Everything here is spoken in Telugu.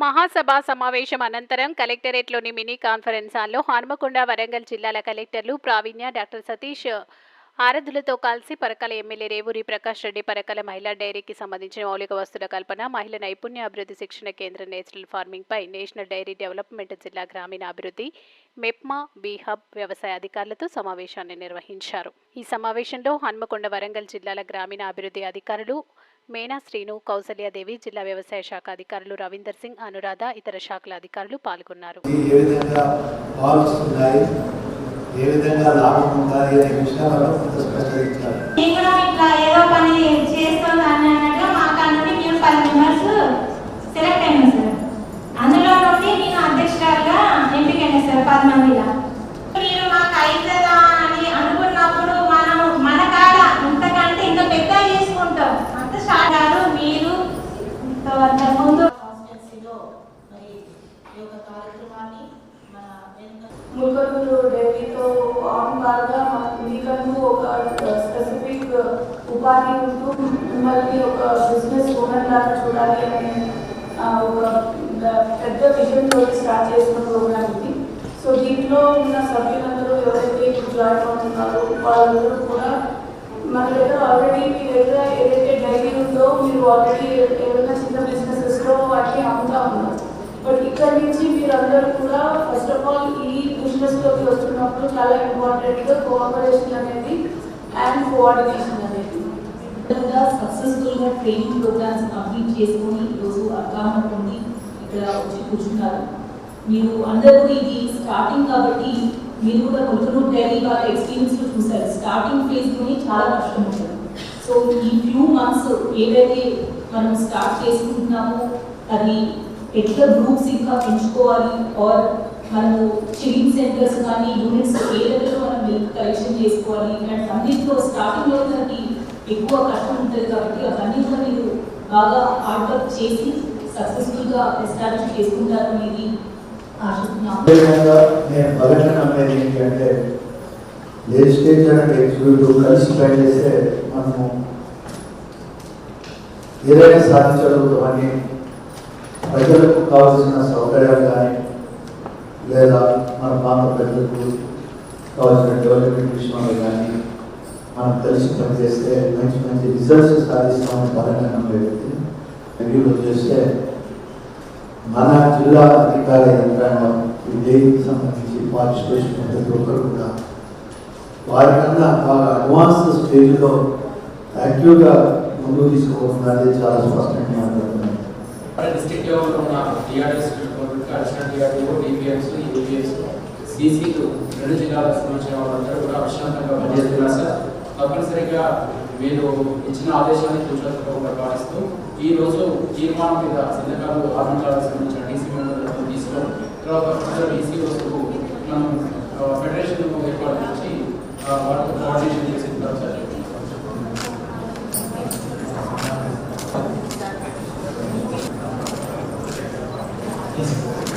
మహాసభ సమావేశం అనంతరం కలెక్టరేట్లోని మినీ కాన్ఫరెన్స్ హాల్లో హన్మకొండ వరంగల్ జిల్లాల కలెక్టర్లు ప్రావీణ్య డాక్టర్ సతీష్ ఆరధులతో కలిసి పరకాల ఎమ్మెల్యే రేవూరి ప్రకాష్ రెడ్డి పరకాల మహిళా డైరీకి సంబంధించిన మౌలిక వస్తుల కల్పన మహిళ నైపుణ్య అభివృద్ధి శిక్షణ కేంద్రం నేచురల్ ఫార్మింగ్ పై నేషనల్ డైరీ డెవలప్మెంట్ జిల్లా గ్రామీణ అభివృద్ధి మెప్మా బీహబ్ వ్యవసాయ అధికారులతో సమావేశాన్ని నిర్వహించారు. ఈ సమావేశంలో హన్మకొండ వరంగల్ జిల్లాల గ్రామీణ అభివృద్ధి అధికారులు మేనా శ్రీను కౌసల్యాదేవి జిల్లా వ్యవసాయ శాఖ అధికారులు రవీందర్ సింగ్ అనురాధ ఇతర శాఖల అధికారులు పాల్గొన్నారు. ఏ విధంగా భావిస్తున్నాయి ఏ విధంగా లాభం ఉండాలి అనే విషయాలను స్పష్టీకరించాలి. మరి ఈ యొక్క కార్యక్రమాన్ని మన వెనుక ముల్కనూరు డైరీతో ఆన్ బాగా మీకంటూ ఒక స్పెసిఫిక్ ఉపాధి ఉంటూ మిమ్మల్ని ఒక బిజినెస్ ఓనర్ లాగా చూడాలి అనే ఆ, ఒక పెద్ద విజన్ తోటి స్టార్ట్ చేసిన ప్రోగ్రామ్ ఇది సో దీంట్లో ఉన్న సభ్యులందరూ ఎవరైతే ఇప్పుడు జాయిన్ అవుతున్నారో వాళ్ళందరూ కూడా మన దగ్గర ఆల్రెడీ మీ దగ్గర ఏదైతే డైరీ ఉందో మీరు ఆల్రెడీ ఇక్కడ నుంచి మీరందరూ కూడా ఫస్ట్ ఆఫ్ ఆల్ ఈ బిజినెస్లోకి వస్తున్నప్పుడు చాలా ఇంపార్టెంట్గా కోఆపరేషన్ అనేది అండ్ కోఆర్డినేషన్ అనేది. సక్సెస్ఫుల్గా ట్రైనింగ్ ప్రోగ్రామ్స్ కంప్లీట్ చేసుకొని ఈరోజు అవగాహన పొంది ఇక్కడ వచ్చి కూర్చున్నారు మీరు అందరూ ఇది స్టార్టింగ్ కాబట్టి మీరు కూడా కొంచెం డైరీ వాళ్ళ ఎక్స్పీరియన్స్ చూసారు స్టార్టింగ్ ఫేజ్లోనే చాలా కష్టం ఉంటుంది. సో ఈ ఫ్యూ మంత్స్ ఏదైతే మనం స్టార్ట్ చేసుకుంటున్నామో అది ఎట్లా గ్రూప్స్ ఇంకా పెంచుకోవాలి ఆర్ మనము చిల్లింగ్ సెంటర్స్ కానీ యూనిట్స్ ఏ లెవెల్లో మనం మిల్క్ కలెక్షన్ చేసుకోవాలి? అండ్ అన్నింటిలో స్టార్టింగ్లో మనకి ఎక్కువ కష్టం ఉంటుంది కాబట్టి అవన్నీ కూడా మీరు బాగా హార్డ్ వర్క్ చేసి సక్సెస్ఫుల్గా ఎస్టాబ్లిష్ చేసుకుంటారు అనేది ఆశిస్తున్నాము అదేవిధంగా నేను బలంగా నమ్మేది ఏంటంటే లెజిస్లేచర్ అండ్ ఎగ్జిక్యూటివ్ కలిసి పనిచేస్తే మనము ఏదైనా సాధించగలుగుతామని ప్రజలకు కావాల్సిన సౌకర్యాలు కానీ లేదా మన ప్రాంత ప్రజలకు కావాల్సిన డెవలప్మెంట్ విషయంలో కానీ మనం కలిసి పనిచేస్తే మంచి మంచి రిజల్ట్స్ సాధిస్తామని బలంగా నమ్మేది రివ్యూలో చేస్తే మన జిల్లా అధికార యంత్రాంగం ఈ డైరీకి సంబంధించి పార్టిసిపేషన్ ప్రతి ఒక్కరు కూడా వారికన్నా బాగా అడ్వాన్స్ స్టేజ్లో యాక్టివ్గా ముందుకు తీసుకుపోతున్నది చాలా స్పష్టంగా మాట్లాడుతున్నాను డిస్ట్రిక్ట్ లెవెల్లో ఉన్న TRS additional TRDO DPS UPS సీసీలు రెండు జిల్లాలకు సంబంధించిన వాళ్ళందరూ కూడా విశ్రాంతంగా పనిచేస్తున్నారు. సార్ తప్పనిసరిగా మీరు ఇచ్చిన ఆదేశాన్ని కూర్చోకుండా పాటిస్తూ ఈ రోజు తీర్మానం మీద సంతకాలు ఆరంభాలకు సంబంధించిన డీసీ మెంబర్లతో తీసుకొని తర్వాత డీసీ వస్తువు మనం ఫెడరేషన్ ఏర్పాటు చేసి వాటితో Yes.